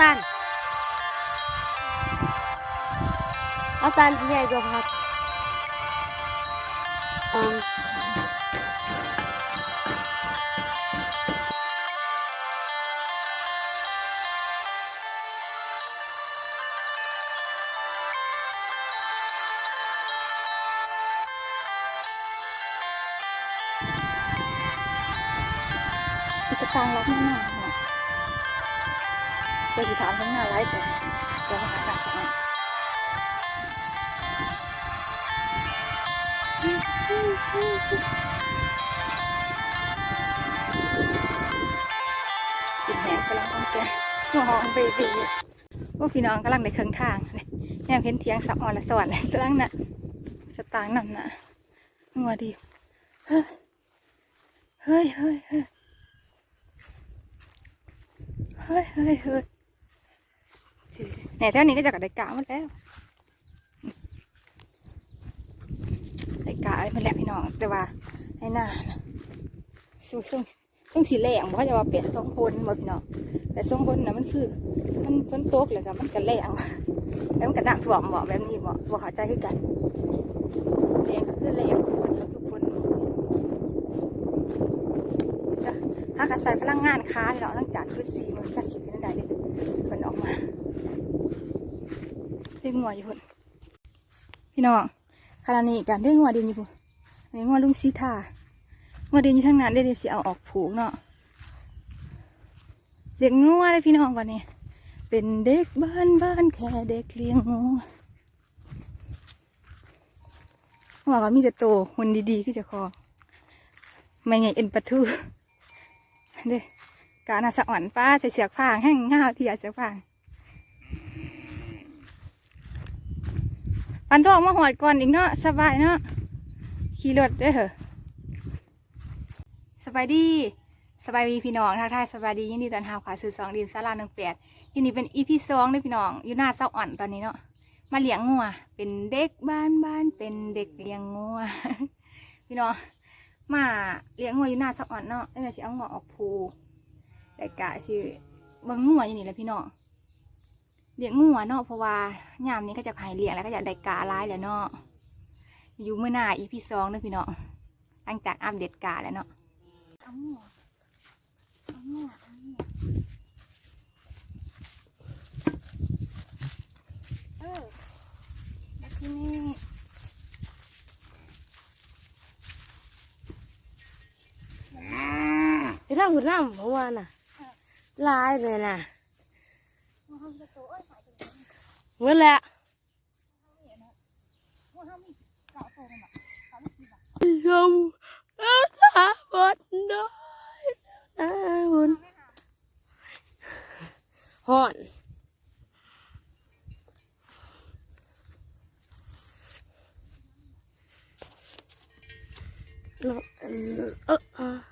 ตันกัปตันที่ใหญ่กว่าครับอืมตุ๊กล็อกแน่ ที่ถามทั้งหน้าไลฟ์ผมเดี๋ยวมาหาต่างกันกินแหงกำลังต้องแกหัวหอมเบบีว่าพี่น้องกำลังในเครื่องทางนี่แนวเห็นเทียงสับอ่อนละสวรรค์กำลังน่ะสตางค์นำน่ะงัวดีเฮ้ยเฮ้ยเฮ้ยเฮ้ยเฮ้ยเฮ้ย เนี่ยแถวนี้ก็จะกับไดกาหมดแล้วไดกาอะไรมาแล้วพี่น้องแต่ว่าไอ้หน้าน่ะสู้ซึ่งซึ่งสีแหลงบอกว่าจะว่าเปลี่ยนทรงพลบ่พี่น้องแต่ทรงพลน่ะมันคือ มันฝนตกเลยกับมันกระแหลงแล้วมันกระดักถ่วมบ่แบบนี้บ่บ่เข้าใจคือกันแหลงก็คือแหลงพลก็คือพลจะถ้ากระใส่พลังงานค้าเนาะหลังจากคือสี่มื่นจากสิบเป็นได้เลยผลออกมา เรียกงัวอยู่พุ่นพี่น้องขณะนี้การเรียกงัวเดียวอยู่พุ่นอันนี้งัวลุงซีทางัวเดียวอยู่ทั้งนั้นเดี๋ยวสิเอาออกผูกเนาะเลี้ยงงัวเลยพี่น้องวันนี้ เป็นเด็กบ้านบ้านแค่เด็กเลี้ยงงัวว่าก็มีแต่โตหุ่นดีๆคือเจะคอไม่ไงเอ็นปะทูเด้การอาสะอ่อนป้าจะเสียกฟางแห้งง่าวที่อยากเสียกฟาง ปันทองมาหอดก่อนอีกเนาะสบายเนาะขี่รถได้เหรอสบายดีสบายดีพี่น้องทักทายสบายดียินดีตอนหาขาสื่อสองดีมซาลาหนึ่งแปดยินดีเป็นอีพีสองเด้พี่น้องอยู่หน้าเศร้าอ่อนตอนนี้เนาะมาเลี้ยงงัวเป็นเด็กบ้านบ้านเป็นเด็กเลี้ยงงัวพี่น้องมาเลี้ยงงัวอยู่หน้าสะอ่อนเนาะแล้วสิเอางัวออกภูแต่กะสิบิ่งงัวอยู่นี่แหละพี่น้อง เลี้ยงงัวเนาะเพราะว่ายามนี้ก็จะให้เลี้ยงแล้วก็จะได้การ้ายแล้วเนาะอยู่เมื่อหน้าอีพีสองเด้อพี่เน้องหลังจากอัปเดตกาแล้วเนาะเอางัวเอางัวเอางัวเออมาที่นี่ไอ้ร่างหุ่นร่างเมื่อวาน่ะลายเลยน่ะ เมื่อแล้วยุ่งอาถาบดน้อยอาบุญห่อนเออ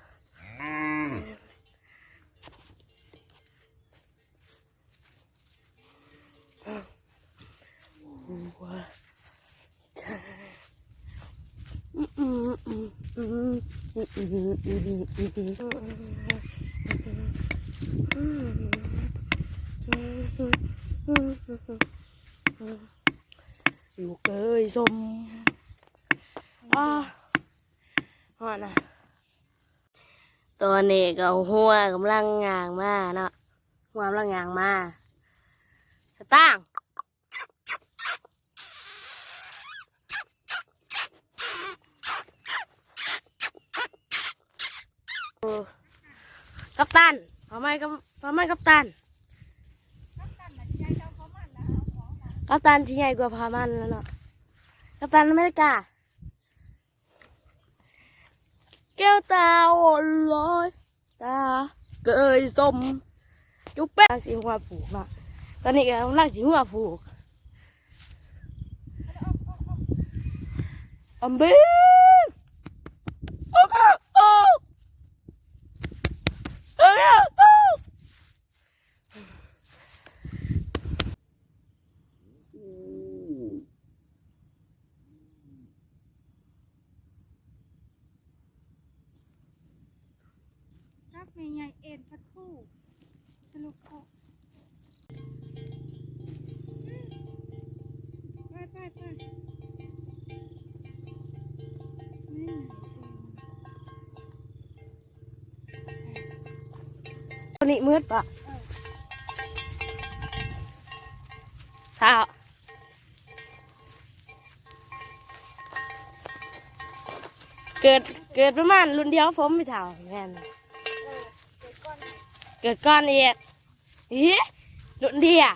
ลูกเอ้ยสมอ่าฮอดนะตอนนี้ก็หัวกำลังงางมาเนาะหัวกำลังงางมาสตางค์ กัปตันพอไหมกับพอไหมกัปตันกัปตันที่ใหญ่กว่าพามันแล้วเนาะกัปตันอเมริกาแก้วตาโอ้ลอยตาเกยสมจุ๊บแป๊ะสีหัวผูกนาะตอนนี้กำลังสีหัวผูกอัมเบ้โอ้ค่ะโอ้เอ้ย เนี่รับใหญ่เอ็นพัดคู่สนุกโไปไปไป นี้มืดปะเท้าเกิดเกิดประมาณรุ่นเดียวผมไม่เท่าแม่นเกิดก้อนเอกอีรุ่นเดียว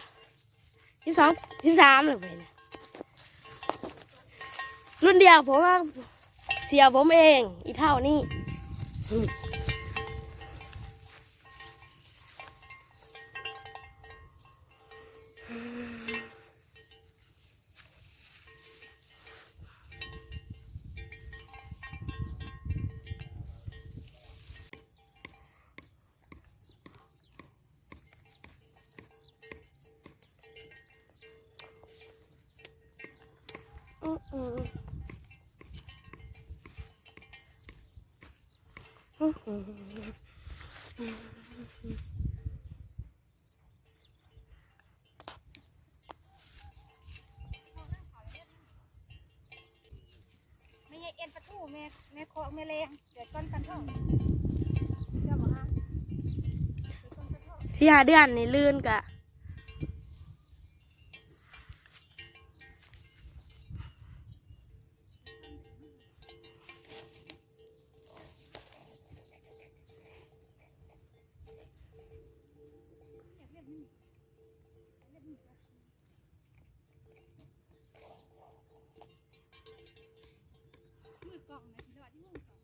สิบสองสิบสามเลยไปนะรุ่นเดียวผมว่าเสียผมเอง อีเท่านี้ ไม่ใช่เอ็นประตูแม่แม่คอแม่แรงเดือดก้อนกันเท่าเดี๋ยวมาฮะ สี่ห้าเดือนนี่ลื่นกะ มือกล่องนะสิรอดที่มือกล่อง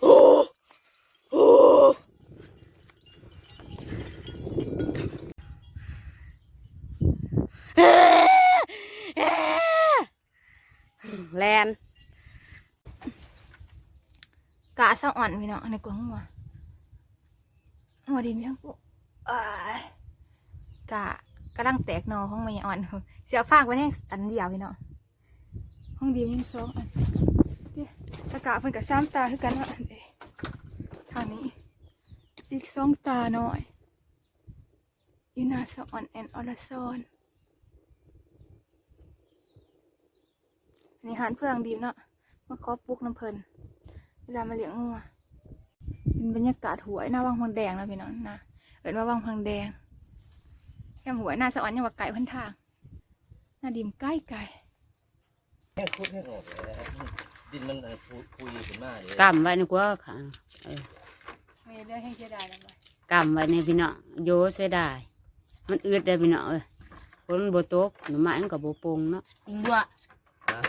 โอ้โอ้เอ๊ะเอ๊ะแลน กะเศร้าอ่อนพี่น้องในกวงหัวหัวดินช่างปุ๊อ้ายกะกำลังแตกหนอของมันอ่อน เสียฟากไว้ให้อันเดียวพี่น้องห้องเดียวยังสองอันเดียวตะกะเพิ่นกับซ้ำตาคือกันว่าอันเดทางนี้อีกสองตาหน่อยอีนาสอ่อนแอนออลซอนอันนี้หานเพื่องดีเนาะมาขอปลุกน้ำเพลิน เวลามาเลี้ยงงัวเป็นบรรยากาศหวยหน้าวังพังแดงนะพี่น้องนะเอิดว่าวังพังแดง แค่หวยหน้าสะอ่อนยังว่าไก่พันทางหน้าดิมใกล้ไก่แค่คุดให้ออกเลยนะดินมันเอ่อพุพุยขึ้นมาเลยกำไว้นี่กว่าค่ะไม่เรื่องให้เสียดายแล้วไหมกำไว้นี่พี่น้องโยเสียดายมันอืดได้พี่น้องเอ้ยฝนบ่ตกหน่อไม้มันก็บ่ปงเนาะจริงด้วยนะ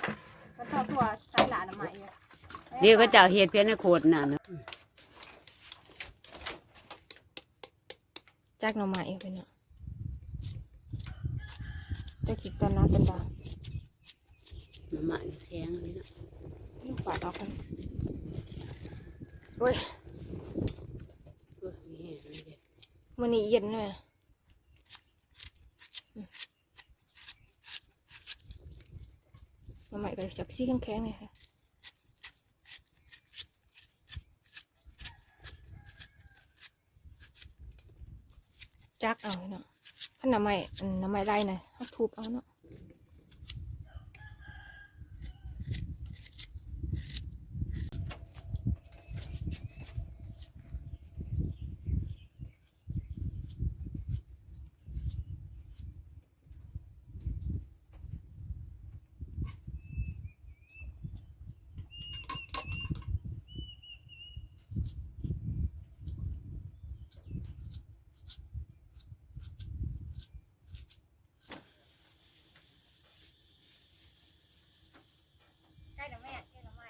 มันชอบตัวสายหลานใหม่ เดี๋ยวก็เจ้าเฮ็ดเพียงในโคตรน่ะเนาะจักหน่อไม้พี่น้องจะคิดตอนนั้นเป็นบางหน่อไม้แข็งนี่เนาะลูกปาดออกกันโอ้ยโอ้ยมีแห้งเลยเด้มันนี่เย็นเลยหน่อไม้ก็จักซี่แข็งๆเลยค่ะ จักเอาเนาะขันน้ำไม้น้ำไม้ไร่นะเขาทุบเอาเนาะใช่หรือไม่ใช่หรือไม่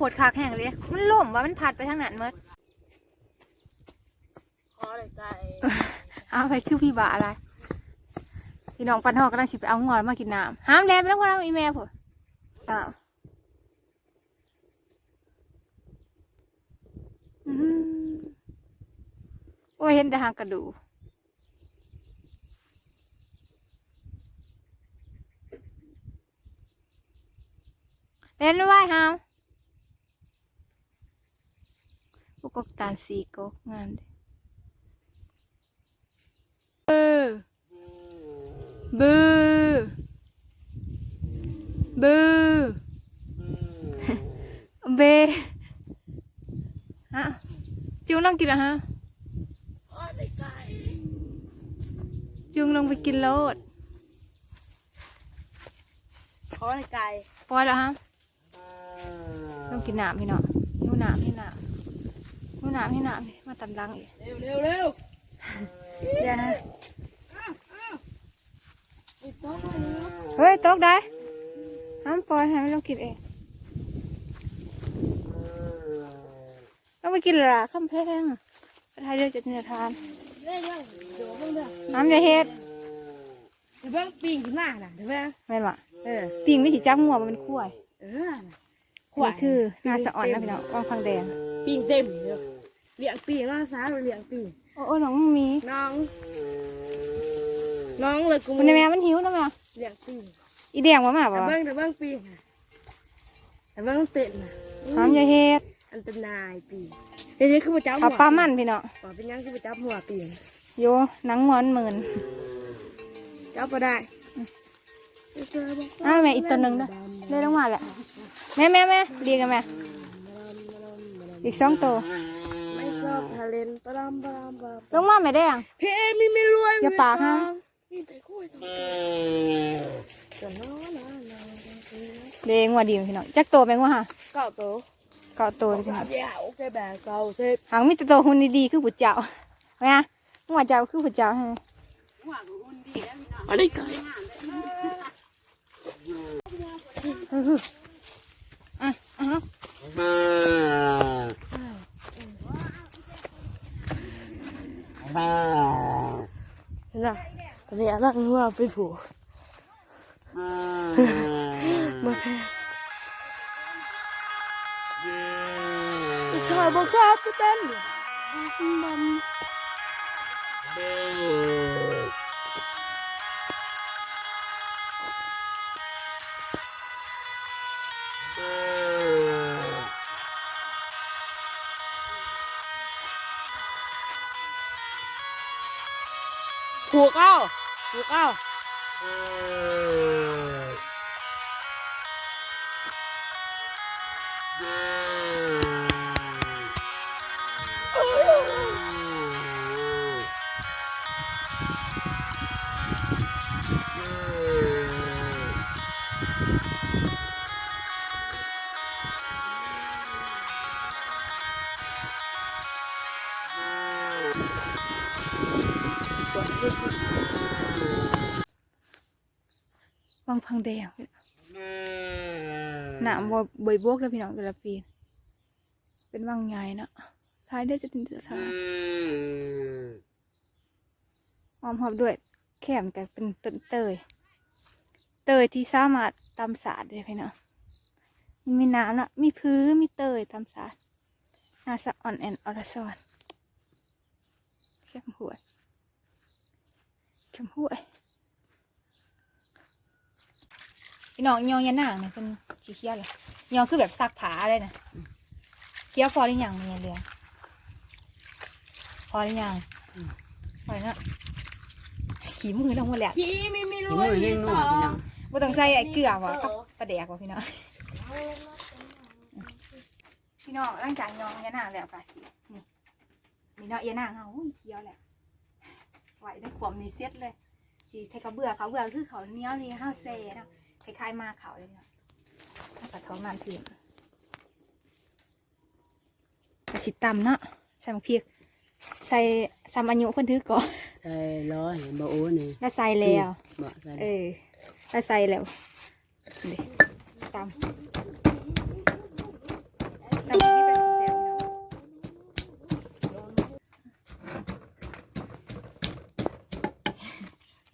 ผู้ฝดขากแห้งเลยมันล่มว่ามันพัดไปทางนั้นเมดเอาไปคือพี่บาอะไร พี่น้องปันทอกกำลังสิไปเอางอนมากินน้ำห้ามแลไปแล้วพวกเราอีแม่ผมอ้าวอืมโอ้ยเห็นแต่หางกระดูกเล่นไว้ฮาว พวกกกตาลสีกกงานเด้เออบูบูเบฮะจุงลองกินเหรอฮะจุงลงไปกินโลดขอในไก่ปล่อยแล้วฮะต้องกินน้ำพี่เนาะหิวน้ำให้น้ำ หิวน้ำให้น้ำมาตันดังอีกเร็วเร็วเร็วเดี๋ยวนะเฮ้ยตกได้ห้ามปล่อยให้มันลองกินเองต้องไปกินเหรอข้ามแพงกระทายเดือดจะจะทานเร็วเร็วเดี๋ยวเบิ่งเด้อน้ำจะเฮ็ดเดี๋ยวเบิ่งปีงขึ้นมาน่ะเดี๋ยวเบิ่งแม่นบ่เออปิงไม่ถิจับหัวมันเป็นขั้วเออน่ะขั้วคือนาสะอ่อนนะพี่น้องกองฟังแดง ปีงเต็มเด้อเลี้ยงปีงแล้วซาเลี้ยงปีงโอ้โอ้น้องมี น้อง น้องเลยกูมันในแม่มันหิวนะแม่เลี้ยงปีงอีแดงว่ามาบ่แต่เบิ่งแต่เบิ่งปีงน่ะแต่เบิ่งเต็นน่ะน้ำจะเฮ็ดอันตรายปีงเดี๋ยวนี้คือมาจับหัเอาวปลามันพี่น้องปลาเป็นยังคือมาจับหัวปีงโยหนังงอนหมื่นจับมาได้อ้าวแม่อีกตัวหนึ่งนะได้ลงมาแหละแม่แม่แม่ดีกันแม่ อีกสองตัว ไม่ชอบทะเลนปลามปลามปลามลงมาแม่แดงเฮ้ยมีไม่รวยอย่าปากฮะมีแต่คุยต้องจะน้อนะนะเด้งว่าดีพี่น้องจักตัวแม่งว่าฮะเก่าโตเก่าตัวเลยพี่น้องเดี๋ยวโอเคแบบเก่าเทปหางมีแต่ตัวหุ่นดีๆคือบุญเจ้าแม่หัวเจ้าคือบุญเจ้าใช่ไหมอันนี้ไก่อ่ะอะเห็นไหมตอนนี้อันนั้นหัวไปผูกมาชายบอกว่าจะเป็นมัน ถูกเอ้าถูกเอ้า พังแดงหนามบอยบวกแล้วพี่น้องแต่ละปี เป็นวังใหญ่เนาะท้ายได้จะถึงจะท้ายหอมหอมด้วย แข็มแต่เป็นต้นเตย เตยที่สามารถตำสาดได้พี่น้องมีน้ำเนาะมีพื้นมีเตยตำสาดนาสะอ่อนแอนอรซอนเข้มหวยเข้มหวย พี่น้องยองยันหนังเนี่ยเป็นสีเขียวเลยยองคือแบบซักผาเลยนะเขียวพอหรือยังมันยังเหลืองพอหรือยังพอแล้วเนาะขี่มือลงมาแล้วพี่ไม่มีรหิวยมือแห้งนัวพี่น้องบ่ต้องใส่ไอ้เกลือวะกับปลาแดกวะพี่น้องพี่น้องร่างกายยองยันหนังแล้วกะสินี่นี่เนาะยันหนังเอาอุ้ยเขียวแหละไหวได้ขวมมีเซ็ตเลยสีไทยกระเบื่อเขาเบื่อคือเขาวเหนี้ยวนี่ห้าวเซ่เนาะ คล้ายๆมาเขาเลยเนาะถ้ากระท้องมันพิมกระสิตำเนาะใส่หมกพริกใส่ซ้ำอายุคนถือก่อนใส่ร้อยบ่โอ้นี่แล้วใส่แล้วบ่ใส่เออแล้วใส่แล้วเด็ตำตำที่เป็นสีแซ่บเนาะ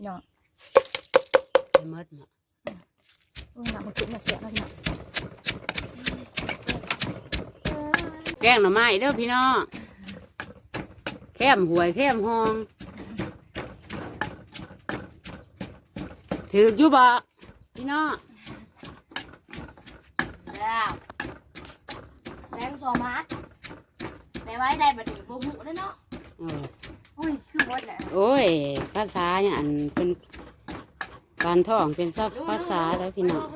น้องไปหมดเนาะอุ้ย หนักมันจุดมันเสียแล้วพี่น้องแกงหน่อไม้เด้อพี่น้องแคมหวยแคมหองถือกอยู่บ่พี่น้องแล้วแรงสองมัดแม่ไว้ได้บัดนี้บ่หูแล้วเนาะเออ อุ้ยคือหมดแหละโอ้ยภาษาเนี่ยอันเป็น การท่องเป็นสักภาษาแล้วพี่น้อง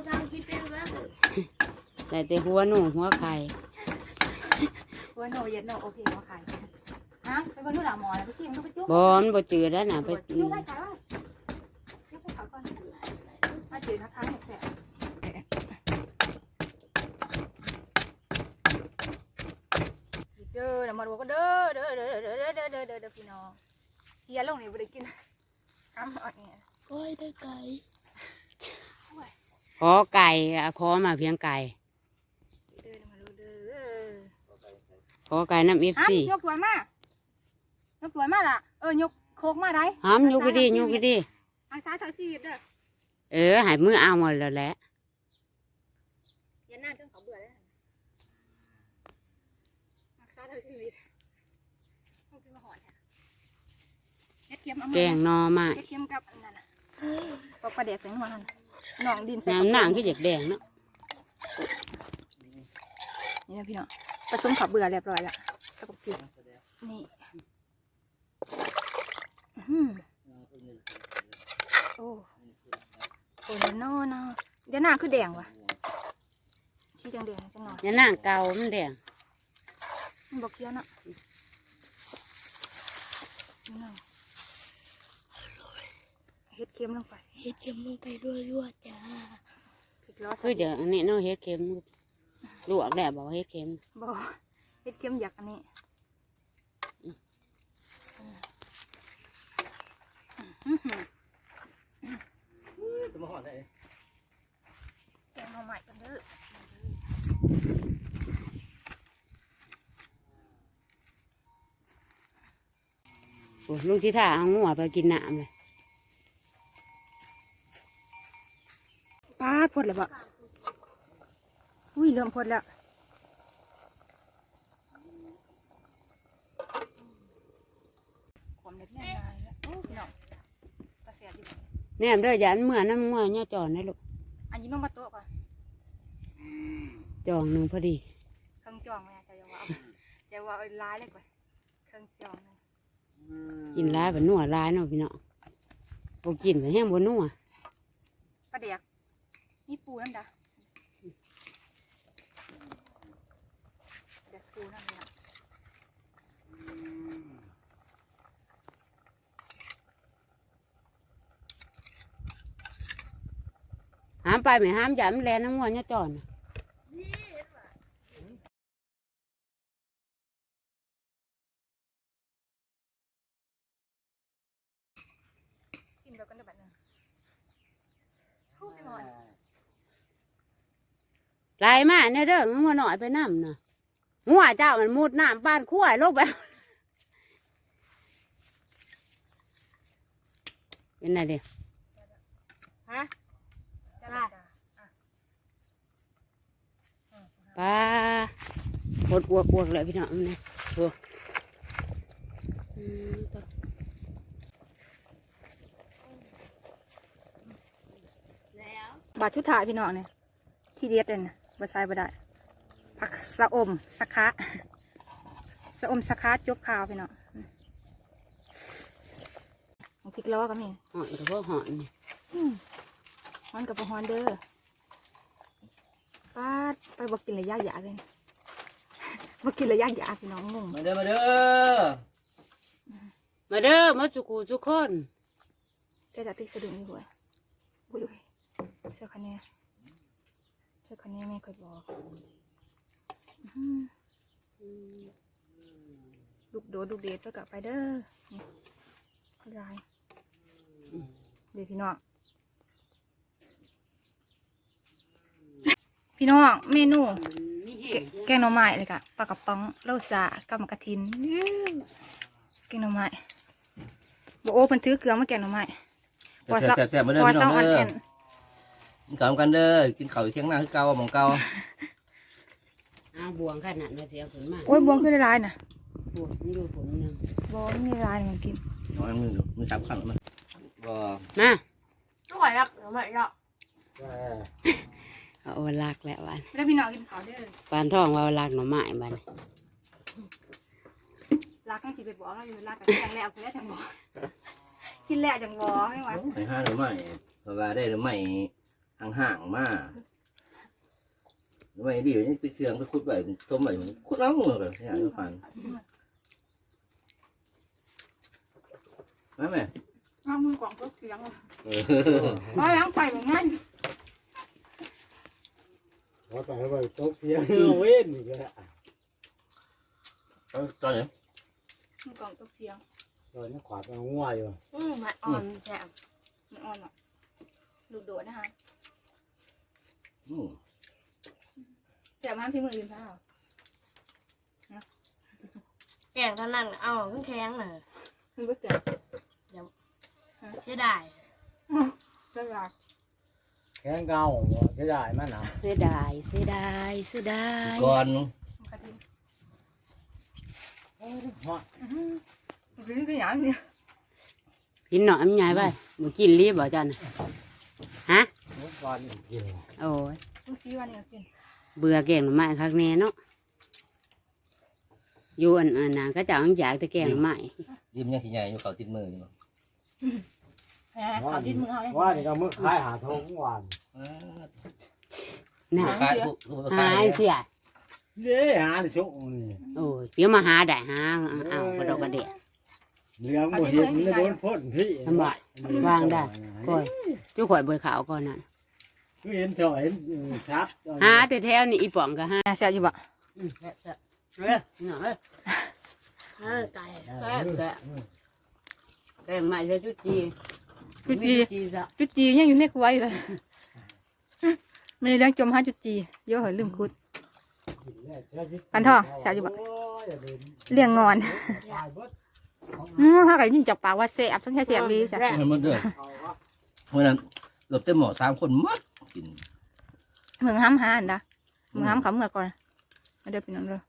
แต่แต่หัวหนูหัวไข่หัวหนูเย็ดหนูโอเคหัวไข่ฮะไปบนนู่นหลังหมอแล้วไปซิมก็ไปจุ๊บบอนบ่จืดแล้วน่ะไปจุ๊บไปขายว่าจุ๊บไปขายก่อนมาจืดนะคะแสบเด้อเดี๋ยวมอดูก็เด้อเด้อเด้อเด้อเด้อเด้อเด้อพี่น้องเฮียลงนี่บ่ได้กินอ้ํอ่อนเนี่ย ก้อยได้ไก่ขอไก่อะขอมาเพียงไก่เด้อมาดูเด้อขอไก่น้ำเอฟห้ามซียกตัวมายกตัวมาล่ะเออยกโคกมาได้หอมอยู่ก็ดีอยู่ก็ดีอาสาสาชีวิตเด้อเออใหายมือเอาหมดแล้วแหละยันหน้าจนเขาเบื่อแล้วอาสาสาชีวิตเอาขึ้นมาหอยค่ะเฮ็ดเค็มเอามาแกงหนอไม้เฮ็ดเค็มกับอันนั้นน่ะ ปอกปลาแดกแตงหัวนั่นหนองดินใส่น้ำหนังก็อยากแดงเนาะนี่นะพี่น้องผสมขับเบื่อเรียบร้อยแล้วกระปุกพริกนี่อื้อหือโอ้โอ้โนโนเดี๋ยวหน้าคือแดงว่ะชี้แดงๆจังหน่อยอย่าหนังเก่ามันแดงมันบอกเคี้ยวเนาะนี่ เนาะเฮ็ดเค็มลงไปเฮ็ดเข็มลงไปด้วยยั่วจ้าพริกล้อคือเดี๋ยวอันนี้เนาะเฮ็ดเค็มลวกแล้วบอกว่าเฮ็ดเค็มบ่เฮ็ดเค็มอยากอันนี้อื้อหือจะมาหอดได้แกงหน่อไม้กันเด้อโอ้ลูกที่ท่าเอางัวไปกินน้ำเลย ปาด พดเลยบ่อุ้ยเริ่มพดแล้วความเล็ดแน่นอนแล้วโอ้พี่น้องตาเสียดิแนมเด้อยันเมื่อน้ำงัวเนี่ยจอนได้ลูกอันนี้น้องมาโต๊ะก่อนจองหนึ่งพอดีเครื่องจองไหมอะจะว่าเอาจะว่าเอาร้ายเลยก่อนเครื่องจองนะกินร้ายแบบนัวร้ายเนาะพี่เนาะบ่กินก็แห้งบ่นัวปลาเดียก นี่ปูนั่นดะเด็กปูนั่นเลยนะห้ามไปไม่ห้ามอย่ามันแลนน้ำงันเนี่ยจอนน่ะ ชิมแล้วกันเดี๋ยวบัดนึงพูดไปหมด ลายมาเนี่ยเด้องัวหน่อยไปน้ำน่ะงัวเจ้ามันมุดน้ำปานขั้วลงไปเป็นไงเดียฮะจ้าจ้าอะป้าปวดอวกอวกเลยพี่น้องมันนะโอ้อืมต่อบาดชุดถ่ายพี่น้องเนี่ยที่เด็ดเลย นะบาใส่บาได้ผักสะอมสะคะสะอมสะคะจกขาวพี่น้องเอาพริกล้อก็มีหอนกับพวกหอนนี่อืมฮอนกับบ่ฮอนเด้อป้าดไปบอกกินระยะยาเลยบอกกินระยะยาพี่น้องงงมาเด้อมาเด้อมาเด้อมาสุกูสุกคนแกจะติดสะดุ้งอยู่ด้วยอุ้ยอุ้ยเสื้อคันนี้ เสื้อคันนี้แม่เคยบอกอื้อหือลูกโดดลูกเดชไปกับไปเด้อนี่ลายเดี๋ยวพี่น้อง พี่น้องเมนูนี่แกแกงหน่อไม้เลยกะปลากระป๋องโลซากับหมกกระทินอื้อแกงหน่อไม้บโอ้เพิ่นถือเกลือมาแกงหน่อไม้หัวเสาแซ่บๆมาเด้อหัวพี่น้เสาองอ่อนเด้แออน กินข้าวกันเด้อกินข้าวอยู่เที่ยงหน้าคือเก่าหมองเก่าเอาบวงขนาดว่าสิเอาขึ้นมาโอ้ยบวงขึ้นได้หลายน่ะบวงนี่ดูผมนึงบวงมีหลายมันกินน้อยมือมือสามขันมันบ่มาอร่อยรักหน่อไม้ละเอาเอาลากแล้ววันแล้วพี่น้องกินข้าวเด้อปานทองว่าลากหน่อไม้บัดนี้รักให้สิไปบอกเราอยู่รักกับจังแล้วคือจังบอกกินแล้วจังบอกไม่ไหวไอ้ห้าหรือไม่เพราะว่าได้หรือไม่ ห่างๆมาหรือไม่ดีนี่ไปเชืองไปขุดไว้ต้มไว้มันขุดน้ำมือเลยอย่างนี้ฟันนั่นแหละเอามือกล่องก็เสียงเออเอาล้างไปเหมือนงั้นว่าไปว่าตกเพียงเว้นอีกแล้วเอาตอนนี้มือกล่องก็เสียงตอนนี้ขวาดมันงัวอยู่ อืมมันอ่อนแซ่บมันอ่อนอะลูกโดดนะคะ อืมแต่มาพี่มือกินข้าวแกงเท่านั้นเอาขึ้นแข็งเลยคือไม่เกิดเสียดายก็อยากแข้งเก่าบ่เสียดายมันนะเสียดายเสียดายเสียดายก่อนกระดิ่งฮะกินก็อย่างนี้กินหน่อยมันใหญ่ไปบ่กินรีบบ่จันฮะ เมื่อก่อนอีกเดียวโอ้ยทุกทีวันนี้กินเบื่อแกงหน่อไม้คักแน่เนาะอยู่อันอันน่ะก็จะเอาอยากแต่แกงหน่อไม้ยิ้มยังขี้ใหญ่อยู่เขาติดมืออยู่แหมเอาดิ้นมือเอาเลยว่านี่ก็มื้อคายหาทงหวานอ่าน่ะขายผู้ผู้หาขายไอ้เสียเด้หาที่ชุกนี่โอ้ยเดี๋ยวมาหาได้หาเอากระดกกระเดะ เหลืองบ่เห็นไม่โดนพ่นพี่ทำไมวางได้ก่อนจุข่อยเบยขาวก่อนนั่นคือเห็นสอยเห็นชัดหาแต่แถวนี่อีป่องก็หาแซ่บอยู่บ่อืมแซ่บแซ่บเอ้ยนี่เอ้ยเออไก่แซ่บแซ่บแกงใหม่ใส่จุดจีจุดจีมีจีซะจุดจียังอยู่ในครัวอยู่เลยไม่ได้เลี้ยงจมห้าจุดจีเยอะเหรอลืมคุดปันทองแซ่บอยู่บ่เลี้ยงงอน อืมถ้าใครยินจากปากว่าแซ่บทั้งแค่แซ่บดีจ้ะมันมันเด้อเพราะนั้นเกือบเต็มหม้อสามคนหมัดกินเมืองห้ามหาอันดะเมืองห้ามเขาเมื่อก่อนมาเด้อพี่น้องเด้อ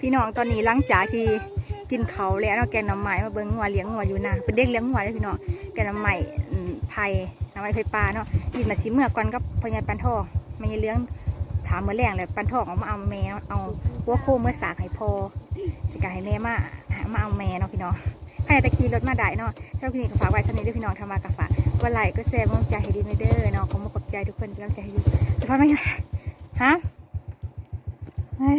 พี่น้องตอนนี้หลังจากที่กินเขาวแล้วเนาะแกงหน้ำไม้มาเบิ่งงัวเลี้ยงงัวอยู่นะเป็นเด็กเลี้ยงงัวเลยพี่น้องแกงหน้ำไม้อืมไผ่หน้ำไม้ไผ่ปลาเนาะกินมาสิเมื่อก่อนกับพ่อใหญ่ปันทองไม่ใช่เลี้ยงถามเมื่อแรงเลยปันทองเอามาเอาแม่เอาหัวโคเมื่อสากให้พอในการให้แม่มา มาเอาแม่เนาะพี่น้องใครตะขี่รถมาได้เนาะเช้าพี่นี่ก็ฝากไว้สนิทด้วยพี่น้องทำมากระฝากวันไหลก็แซ่บกำลังใจให้ดีไม่เด้อเนาะขอมาขอบใจทุกคนเป็นกำลังใจให้ดีแต่พอไม่ฮะฮ้ย